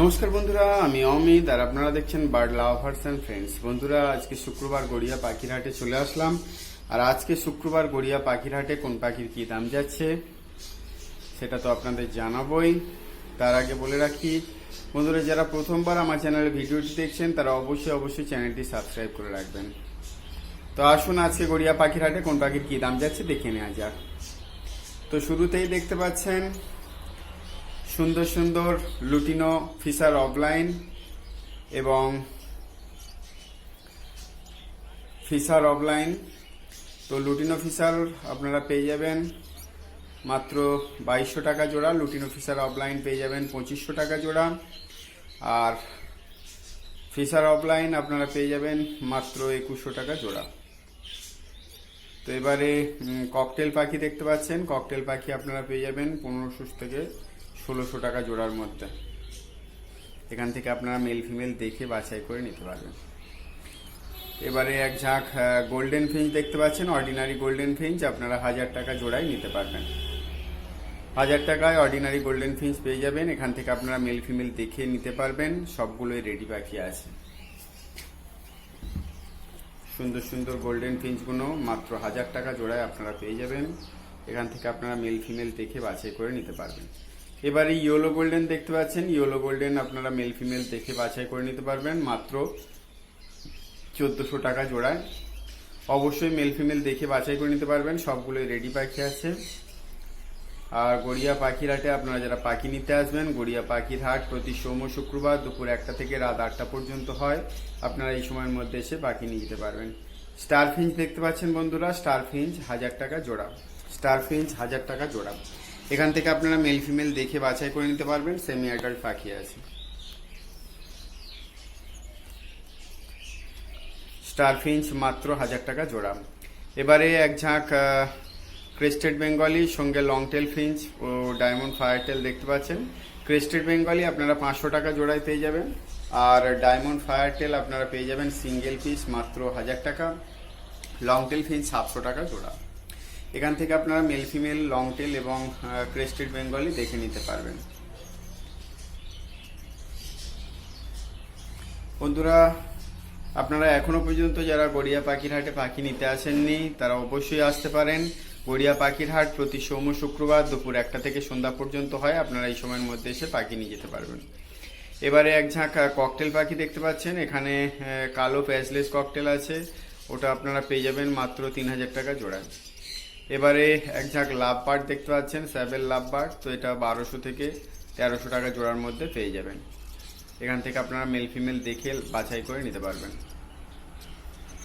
নমস্কার বন্ধুরা, আমি অমিত, আর আপনারা দেখছেন বার্ড লাভার্স অ্যান্ড ফ্রেন্ডস। বন্ধুরা, আজকে শুক্রবার গড়িয়া পাখিরহাটে চলে আসলাম। আর আজকে শুক্রবার গড়িয়া পাখিরহাটে কোন পাখির কি দাম যাচ্ছে, সেটা তো আপনাদের জানাবই। তার আগে বলে রাখি, বন্ধুরা, যারা প্রথমবার আমার চ্যানেলে ভিডিওটি দেখছেন, তারা অবশ্যই অবশ্যই চ্যানেলটি সাবস্ক্রাইব করে রাখবেন। তো আসুন আজকে গড়িয়া পাখিরহাটে কোন পাখির কি দাম যাচ্ছে, দেখে নেওয়া যাক। তো শুরুতেই দেখতে পাচ্ছেন সুন্দর সুন্দর লুটিনো ফিসার অফলাইন এবং ফিসার অফলাইন। তো লুটিনো ফিসার আপনারা পেয়ে যাবেন মাত্র বাইশশো টাকা জোড়া। লুটিনো ফিসার অফলাইন পেয়ে যাবেন পঁচিশশো টাকা জোড়া। আর ফিসার অফলাইন আপনারা পেয়ে যাবেন মাত্র একুশশো টাকা জোড়া। তো এবারে ককটেল পাখি দেখতে পাচ্ছেন। ককটেল পাখি আপনারা পেয়ে যাবেন পনেরোশো থেকে ষোলোশো টাকা জোড়ার মধ্যে। এখান থেকে আপনারা মেল ফিমেল দেখে বাছাই করে নিতে পারবেন। এবারে এক ঝাঁক গোল্ডেন ফিঞ্চ দেখতে পাচ্ছেন অর্ডিনারি গোল্ডেন ফিঞ্চ আপনারা হাজার টাকা জোড়াই নিতে পারবেন। হাজার টাকায় অর্ডিনারি গোল্ডেন ফিঞ্চ পেয়ে যাবেন, এখান থেকে আপনারা মেল ফিমেল দেখে নিতে পারবেন, সবগুলোই রেডি পাখি আছে। সুন্দর সুন্দর গোল্ডেন ফিঞ্চগুলো মাত্র হাজার টাকা জোড়ায় আপনারা পেয়ে যাবেন, এখান থেকে আপনারা মেল ফিমেল দেখে বাছাই করে নিতে পারবেন। এবারে ইয়েলো গোল্ডেন দেখতে পাচ্ছেন। ইয়েলো গোল্ডেন আপনারা মেল ফিমেল দেখে বাছাই করে নিতে পারবেন। মাত্র চোদ্দশো টাকা জোড়ায়। অবশ্যই মেল ফিমেল দেখে বাছাই করে নিতে পারবেন। সবগুলোই রেডি পাখি আছে। আর গড়িয়া পাখির হাটে আপনারা যারা পাখি নিতে আসবেন, গড়িয়া পাখির হাট প্রতি সোম শুক্রবার দুপুর একটা থেকে রাত আটটা পর্যন্ত হয়। আপনারা এই সময়ের মধ্যে এসে পাখি নিয়ে যেতে পারবেন। স্টার ফিঞ্চ দেখতে পাচ্ছেন বন্ধুরা। স্টার ফিঞ্চ হাজার টাকা জোড়া। স্টার ফিঞ্চ হাজার টাকা জোড়া। এখান থেকে আপনারা মেল ফিমেল দেখে বাছাই করে নিতে পারবেন। সেমি অ্যাডাল্ট পাখি আছে। স্টার ফিঞ্চ মাত্র হাজার টাকা জোড়া। এবারে এক ঝাঁক ক্রেস্টেড বেঙ্গলি সঙ্গে লং টেল ফিঞ্চ ও ডায়মন্ড ফায়ার টেল দেখতে পাচ্ছেন। ক্রেস্টেড বেঙ্গলি আপনারা পাঁচশো টাকা জোড়ায় পেয়ে যাবেন। আর ডায়মন্ড ফায়ার টেল আপনারা পেয়ে যাবেন সিঙ্গেল পিস মাত্র হাজার টাকা। লং টেল ফিঞ্চ সাতশো টাকা জোড়া। এখান থেকে আপনারা মেল ফিমেল লং টেল এবং ক্রেস্টেড বেঙ্গলি দেখে নিতে পারবেন। বন্ধুরা, আপনারা এখনও পর্যন্ত যারা গড়িয়া পাখির হাটে পাখি নিতে আসেননি, তারা অবশ্যই আসতে পারেন। গড়িয়া পাখির হাট প্রতি সোম শুক্রবার দুপুর একটা থেকে সন্ধ্যা পর্যন্ত হয়। আপনারা এই সময়ের মধ্যে এসে পাখি নিয়ে যেতে পারবেন। এবারে এক ঝাঁক ককটেল পাখি দেখতে পাচ্ছেন। এখানে কালো প্যাসলেস ককটেল আছে। ওটা আপনারা পেয়ে যাবেন মাত্র তিন হাজার টাকা জোড়ায়। এবারে এক ঝাঁক লাভ বার্ড দেখতে পাচ্ছেন, স্যাবেল লাভ বার্ড তো এটা বারোশো থেকে তেরোশো টাকা জোড়ার মধ্যে পেয়ে যাবেন। এখান থেকে আপনারা মেল ফিমেল দেখে বাছাই করে নিতে পারবেন।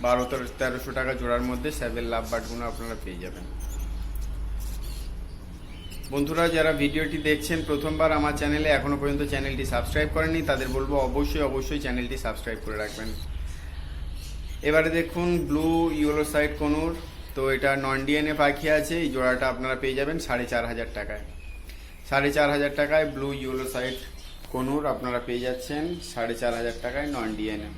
বারো তেরোশো টাকা জোড়ার মধ্যে স্যাবেল লাভ বার্ডগুলো আপনারা পেয়ে যাবেন। বন্ধুরা, যারা ভিডিওটি দেখছেন প্রথমবার আমার চ্যানেলে, এখনও পর্যন্ত চ্যানেলটি সাবস্ক্রাইব করেনি তাদের বলব অবশ্যই অবশ্যই চ্যানেলটি সাবস্ক্রাইব করে রাখবেন। এবারে দেখুন, ব্লু, ইয়েলো সাইড কনুর তো এটা নন ডিএনএ পাখি আছে, এই জোড়াটা আপনারা পেয়ে যাবেন সাড়ে চার হাজার টাকায়। সাড়ে চার হাজার টাকায় ব্লু ইয়েলো সাইড কনুর আপনারা পেয়ে যাচ্ছেন সাড়ে চার হাজার টাকায় নন ডিএনএ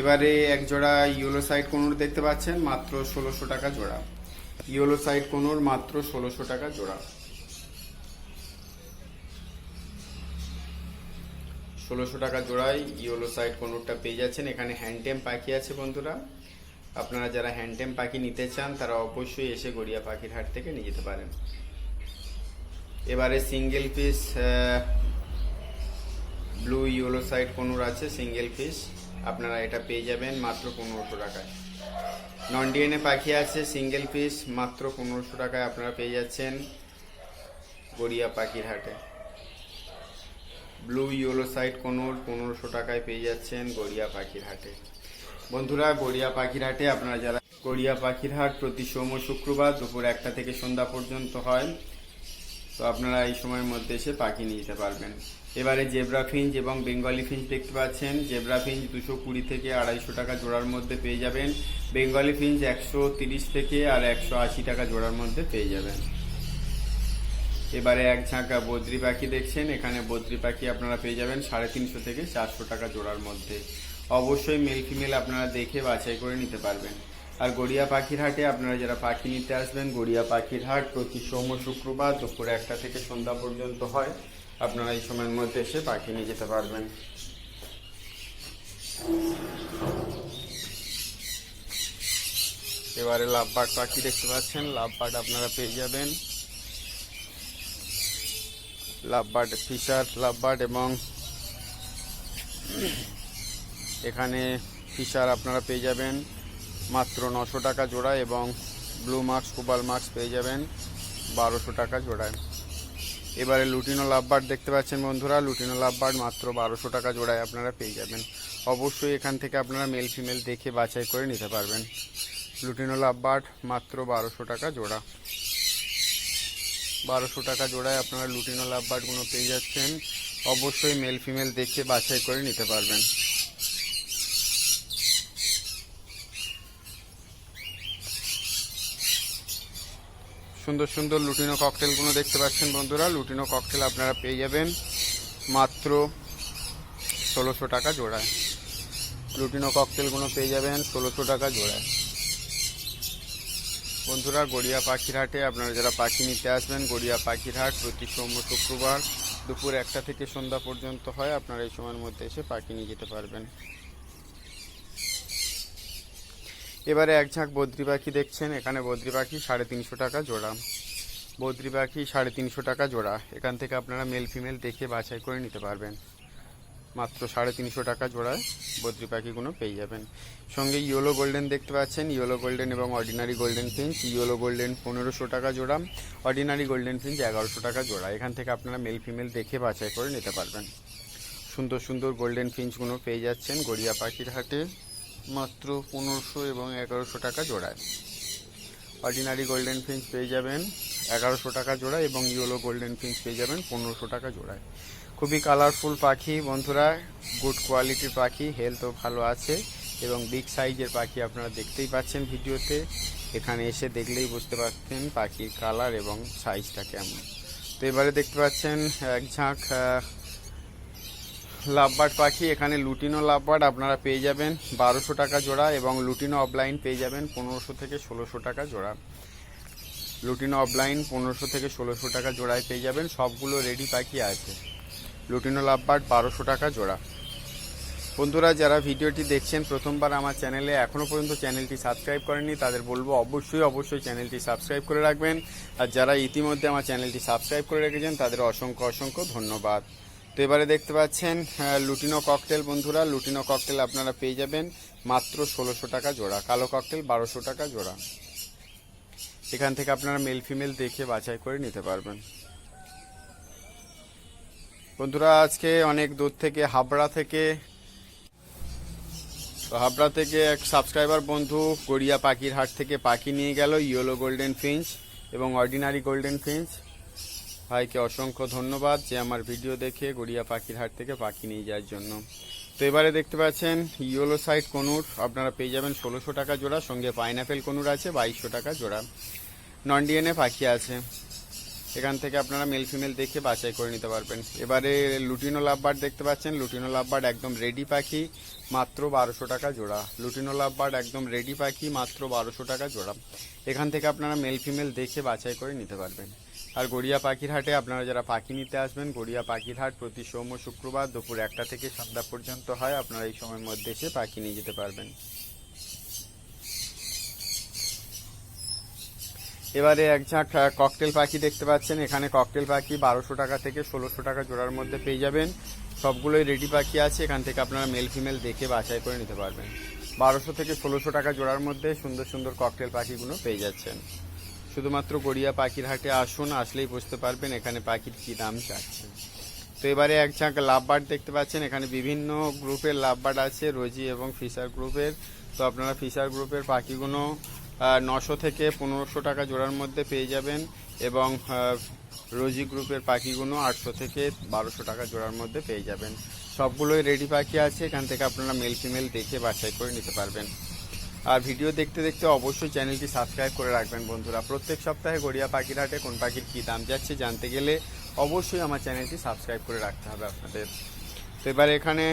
এবারে এক জোড়া ইয়েলো সাইড কনুর দেখতে পাচ্ছেন, মাত্র ষোলোশো টাকা জোড়া। ইয়েলো সাইড কনুর মাত্র ষোলোশো টাকা জোড়া। ষোলোশো টাকা জোড়ায় ইয়েলো সাইড কনুরটা পেয়ে যাচ্ছেন। এখানে হ্যান্ডটেম পাখি আছে বন্ধুরা। আপনারা যারা হ্যান্ডটেম পাখি নিতে চান, তারা অবশ্যই এসে গড়িয়া পাখির হাট থেকে নিয়ে যেতে পারেন। এবারে single piece blue yellow side conure আছে সিঙ্গেল পিস আপনারা এটা পেয়ে যাবেন মাত্র পনেরোশো টাকায়। নন ডিএনএ পাখি আছে সিঙ্গেল পিস মাত্র পনেরোশো টাকায় আপনারা পেয়ে যাচ্ছেন গড়িয়া পাখির হাটে। ব্লু ইয়েলো সাইড কোনোর, পনেরোশো টাকায় পেয়ে যাচ্ছেন গড়িয়া পাখির হাটে। বন্ধুরা, গড়িয়া পাখির হাটে আপনারা যারা গড়িয়া পাখির হাট প্রতি সোম শুক্রবার দুপুর একটা থেকে সন্ধ্যা পর্যন্ত হয়, তো আপনারা এই সময়ের মধ্যে এসে পাখি নিয়ে যেতে পারবেন। এবারে জেব্রা ফিঞ্জ এবং বেঙ্গলি ফিঞ্জ দেখতে পাচ্ছেন। জেব্রা ফিঞ্জ দুশো কুড়ি থেকে আড়াইশো টাকা জোড়ার মধ্যে পেয়ে যাবেন। বেঙ্গলি ফিঞ্জ একশো তিরিশ থেকে আর একশো আশি টাকা জোড়ার মধ্যে পেয়ে যাবেন। এবারে এক ঝাঁকা বদ্রি পাখি দেখছেন। এখানে বদ্রি পাখি আপনারা পেয়ে যাবেন সাড়ে তিনশো থেকে চারশো টাকা জোড়ার মধ্যে। অবশ্যই মেল ফিমেল আপনারা দেখে বাছাই করে নিতে পারবেন। আর গড়িয়া পাখির হাটে আপনারা যারা পাখি নিতে আসবেন, গড়িয়া পাখির হাট প্রতি সোম শুক্রবার দুপুর একটা থেকে সন্ধ্যা পর্যন্ত হয়। আপনারা এই সময়ের মধ্যে এসে পাখি নিয়ে যেতে পারবেন। এবারে লাভবার্ড পাখি দেখতে পাচ্ছেন। লাভবার্ড আপনারা পেয়ে যাবেন। লাভবার্ড ফিশার লাভবার্ড এবং এখানে ফিশার আপনারা পেয়ে যাবেন মাত্র নশো টাকা জোড়া এবং ব্লু মার্কস কোবাল মার্কস পেয়ে যাবেন বারোশো টাকা জোড়ায়। এবারে লুটিনো লাভবার্ড দেখতে পাচ্ছেন বন্ধুরা, লুটিনো লাভবার্ড মাত্র বারোশো টাকা জোড়ায় আপনারা পেয়ে যাবেন। অবশ্যই এখান থেকে আপনারা মেল ফিমেল দেখে বাছাই করে নিতে পারবেন। লুটিনো লাভবার্ড মাত্র বারোশো টাকা জোড়া। বারোশো টাকা জোড়ায় আপনারা লুটিনো লাভবার্ডগুলো পেয়ে যাচ্ছেন। অবশ্যই মেল ফিমেল দেখে বাছাই করে নিতে পারবেন। সুন্দর সুন্দর লুটিনো ককটেলগুলো দেখতে পাচ্ছেন বন্ধুরা। লুটিনো ককটেল আপনারা পেয়ে যাবেন মাত্র ষোলোশো টাকা জোড়ায়। লুটিনো ককটেলগুলো পেয়ে যাবেন ষোলোশো টাকা জোড়ায়। বন্ধুরা, গড়িয়া পাখির হাটে আপনারা যারা পাখি নিতে আসবেন, গড়িয়া পাখির হাট প্রতি সোম শুক্রবার দুপুর একটা থেকে সন্ধ্যা পর্যন্ত হয়। আপনারা এই সময়ের মধ্যে এসে পাখি নিয়ে যেতে পারবেন। এবারে এক ঝাঁক বদ্রি পাখি দেখছেন, এখানে বদ্রি পাখি সাড়ে তিনশো টাকা জোড়া। বদ্রি পাখি সাড়ে তিনশো টাকা জোড়া। এখান থেকে আপনারা মেল ফিমেল দেখে বাছাই করে নিতে পারবেন। মাত্র সাড়ে তিনশো টাকা জোড়ায় বদ্রি পাখিগুলো পেয়ে যাবেন। সঙ্গে ইয়েলো গোল্ডেন দেখতে পাচ্ছেন, ইয়েলো গোল্ডেন এবং ordinary golden finch. Yellow golden পনেরোশো টাকা জোড়া, অর্ডিনারি গোল্ডেন ফিঞ্চ এগারোশো টাকা জোড়া। এখান থেকে আপনারা মেল ফিমেল দেখে বাছাই করে নিতে পারবেন। সুন্দর সুন্দর গোল্ডেন ফিঞ্চগুলো পেয়ে যাচ্ছেন গড়িয়া পাখির হাটে। মাত্র পনেরোশো এবং এগারোশো টাকা জোড়ায়। অর্ডিনারি গোল্ডেন ফিঞ্চ পেয়ে যাবেন এগারোশো টাকা জোড়া এবং ইয়েলো গোল্ডেন ফিঞ্চ পেয়ে যাবেন পনেরোশো টাকা জোড়ায়। খুবই কালারফুল পাখি বন্ধুরা গুড কোয়ালিটির পাখি হেলথও ভালো আছে এবং বিগ সাইজের পাখি আপনারা দেখতেই পাচ্ছেন ভিডিওতে। এখানে এসে দেখলেই বুঝতে পারছেন পাখির কালার এবং সাইজটা কেমন। তো এবারে দেখতে পাচ্ছেন এক ঝাঁক লাভবার্ড পাখি, এখানে লুটিনো লাভবার্ড আপনারা পেয়ে যাবেন বারোশো টাকা জোড়া এবং লুটিনো অফলাইন পেয়ে যাবেন পনেরোশো থেকে ষোলোশো টাকা জোড়া। লুটিনো অফলাইন পনেরোশো থেকে ষোলোশো টাকা জোড়ায় পেয়ে যাবেন, সবগুলো রেডি পাখি আছে। লুটিনো লাভবার্ড বারোশো টাকা জোড়া। বন্ধুরা, যারা ভিডিওটি দেখছেন প্রথমবার আমার চ্যানেলে এখনও পর্যন্ত চ্যানেলটি সাবস্ক্রাইব করেননি, তাদের বলব অবশ্যই অবশ্যই চ্যানেলটি সাবস্ক্রাইব করে রাখবেন। আর যারা ইতিমধ্যে আমার চ্যানেলটি সাবস্ক্রাইব করে রেখেছেন, তাদের অসংখ্য অসংখ্য ধন্যবাদ। তো এবারে দেখতে পাচ্ছেন লুটিনো ককটেল বন্ধুরা, লুটিনো ককটেল আপনারা পেয়ে যাবেন মাত্র ষোলোশো টাকা জোড়া, কালো ককটেল বারোশো টাকা জোড়া। এখান থেকে আপনারা মেল ফিমেল দেখে বাছাই করে নিতে পারবেন। বন্ধুরা, আজকে অনেক দূর থেকে হাবড়া থেকে, তো হাবড়া থেকে এক সাবস্ক্রাইবার বন্ধু গড়িয়া পাখির হাট থেকে পাখি নিয়ে গেল ইয়েলো গোল্ডেন ফিঞ্চ এবং অর্ডিনারি গোল্ডেন ফিঞ্চ ভাইকে অসংখ্য ধন্যবাদ যে আমার ভিডিও দেখে গড়িয়া পাখির হাট থেকে পাখি নিয়ে যাওয়ার জন্য। তো এবারে দেখতে পাচ্ছেন, ইয়েলো সাইড কনুর, আপনারা পেয়ে যাবেন ষোলোশো টাকা জোড়া, সঙ্গে পাইনাপেল কনুর আছে, বাইশশো টাকা জোড়া। নন ডিএনএ পাখি আছে। এখান থেকে আপনারা মেল ফিমেল দেখে বাছাই করে নিতে পারবেন। এবারে লুটিনো লাভবার্ড দেখতে পাচ্ছেন, লুটিনো লাভবার্ড একদম রেডি পাখি, মাত্র বারোশো টাকা জোড়া। লুটিনো লাভবার্ড একদম রেডি পাখি, মাত্র বারোশো টাকা জোড়া। এখান থেকে আপনারা মেল ফিমেল দেখে বাছাই করে নিতে পারবেন। আর গড়িয়া পাখির হাটে আপনারা যারা পাখি নিতে আসবেন, গড়িয়া পাখির হাট প্রতি সোম ও শুক্রবার দুপুর একটা থেকে সন্ধ্যা পর্যন্ত হয়। আপনারা এই সময়ের মধ্যে এসে পাখি নিয়ে যেতে পারবেন। এবারে এক ঝাঁক ককটেল পাখি দেখতে পাচ্ছেন। এখানে ককটেল পাখি বারোশো টাকা থেকে ষোলোশো টাকা জোড়ার মধ্যে পেয়ে যাবেন। সবগুলোই রেডি পাখি আছে। এখান থেকে আপনারা মেল ফিমেল দেখে বাছাই করে নিতে পারবেন। বারোশো থেকে ষোলোশো টাকা জোড়ার মধ্যে সুন্দর সুন্দর ককটেল পাখিগুলো পেয়ে যাচ্ছেন। শুধুমাত্র গড়িয়া পাখির হাটে আসুন, আসলেই বুঝতে পারবেন এখানে পাখির কী দাম চাচ্ছেন তো এবারে এক ঝাঁক লাভবার্ড দেখতে পাচ্ছেন, এখানে বিভিন্ন গ্রুপের লাভবার্ড আছে, রোজি এবং ফিশার গ্রুপের। তো আপনারা ফিশার গ্রুপের পাখিগুলো নশো থেকে পনেরোশো টাকা জোড়ার মধ্যে পেয়ে যাবেন এবং রোজি গ্রুপের পাখিগুলো আটশো থেকে বারোশো টাকা জোড়ার মধ্যে পেয়ে যাবেন। সবগুলোই রেডি পাখি আছে, এখান থেকে আপনারা মেল ফিমেল দেখে বাছাই করে নিতে পারবেন। আর ভিডিও দেখতে দেখতে অবশ্যই চ্যানেলটি সাবস্ক্রাইব করে রাখবেন বন্ধুরা। প্রত্যেক সপ্তাহে গড়িয়া পাখির হাটে কোন পাখির কী দাম যাচ্ছে জানতে গেলে অবশ্যই আমার চ্যানেলটি সাবস্ক্রাইব করে রাখতে হবে আপনাদের। তো এবার এখানে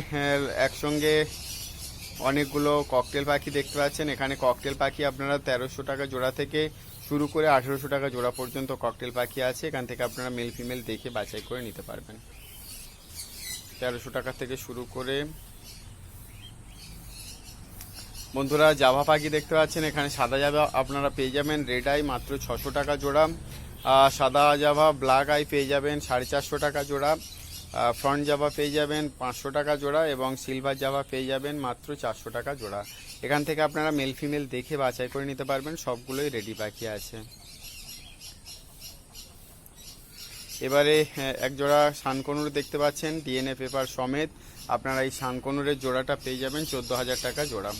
একসঙ্গে অনেকগুলো ককটেল পাখি দেখতে পাচ্ছেন। এখানে ককটেল পাখি আপনারা তেরোশো টাকা জোড়া থেকে শুরু করে আঠেরোশো টাকা জোড়া পর্যন্ত ককটেল পাখি আছে। এখান থেকে আপনারা মেল ফিমেল দেখে বাছাই করে নিতে পারবেন। তেরোশো টাকা থেকে শুরু করে বন্ধুরা, জাভা পাখি দেখতে পাচ্ছেন, এখানে সাদা জাভা আপনারা পেয়ে যাবেন, রেড আই মাত্র ছশো টাকা জোড়া। সাদা জাভা, ব্ল্যাক আই পেয়ে যাবেন, সাড়ে চারশো টাকা জোড়া। ফ্রন্ট জাভা পেয়ে যাবেন, পাঁচশো টাকা জোড়া এবং সিলভার জাভা পেয়ে যাবেন মাত্র চারশো টাকা জোড়া। এখান থেকে আপনারা মেল ফিমেল দেখে বাছাই করে নিতে পারবেন, সবগুলোই রেডি পাখি আছে। এবারে এক জোড়া শানকনুর দেখতে পাচ্ছেন, ডিএনএ পেপার সমেত। আপনারা এই শানকনুরের জোড়াটা পেয়ে যাবেন, চোদ্দ হাজার টাকা জোড়া।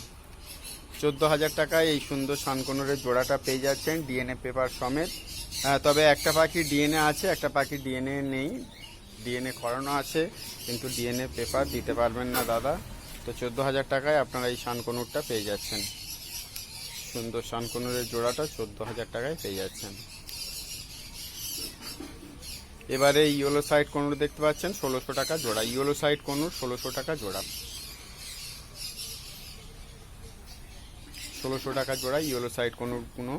চোদ্দ হাজার টাকায় এই সুন্দর শানকনুরের জোড়াটা পেয়ে যাচ্ছেন ডিএনএ পেপার সমেত। তবে একটা পাখি ডিএনএ আছে, একটা পাখি ডিএনএ নেই। ডিএনএ করানো আছে, কিন্তু ডিএনএ পেপার দিতে পারবেন না দাদা। তো চোদ্দ হাজার টাকায় আপনারা এই শানকনুরটা পেয়ে যাচ্ছেন। সুন্দর শানকনুরের জোড়াটা চোদ্দ হাজার টাকায় পেয়ে যাচ্ছেন। এবারে ইয়েলো সাইড কনুর দেখতে পাচ্ছেন, ষোলোশো টাকা জোড়া। ইয়েলো সাইড কনুর ষোলোশো টাকা জোড়া। ষোলোশো টাকা জোড়া ইয়েলো সাইড কোনো কোনো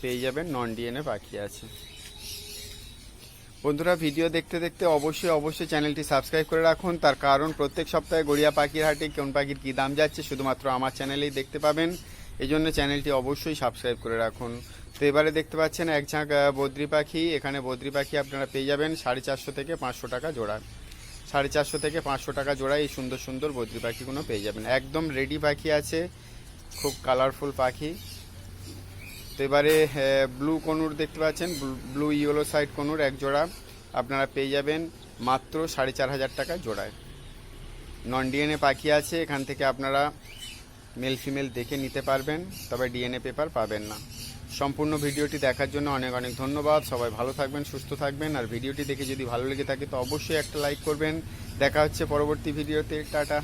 পেয়ে যাবেন নন ডিএনএ বাকি আছে। বন্ধুরা ভিডিও দেখতে দেখতে অবশ্যই অবশ্যই চ্যানেলটি সাবস্ক্রাইব করে রাখুন। তার কারণ, প্রত্যেক সপ্তাহে গড়িয়া পাখির হাটে কোন পাখির কী দাম যাচ্ছে শুধুমাত্র আমার চ্যানেলেই দেখতে পাবেন। এই জন্য চ্যানেলটি অবশ্যই সাবস্ক্রাইব করে রাখুন। তো এবারে দেখতে পাচ্ছেন এক ঝাঁক বদ্রি পাখি। এখানে বদ্রি পাখি আপনারা পেয়ে যাবেন সাড়ে চারশো থেকে পাঁচশো টাকা জোড়া। সাড়ে চারশো থেকে পাঁচশো টাকা জোড়া এই সুন্দর সুন্দর বদ্রি পাখিগুলো পেয়ে যাবেন। একদম রেডি পাখি আছে। খুব কালারফুল পাখি। তো এবারে ব্লু কনুর দেখতে পাচ্ছেন ব্লু ইয়েলো সাইড কনুর এক জোড়া। আপনারা পেয়ে যাবেন মাত্র সাড়ে চার হাজার টাকা জোড়ায়। নন ডিএনএ পাখি আছে, এখান থেকে আপনারা মেল ফিমেল দেখে নিতে পারবেন, তবে ডিএনএ পেপার পাবেন না। সম্পূর্ণ ভিডিওটি দেখার জন্য অনেক অনেক ধন্যবাদ। সবাই ভালো থাকবেন, সুস্থ থাকবেন, আর ভিডিওটি দেখে যদি ভালো লেগে থাকে, তো অবশ্যই একটা লাইক করবেন। দেখা হচ্ছে পরবর্তী ভিডিওতে, টাটা।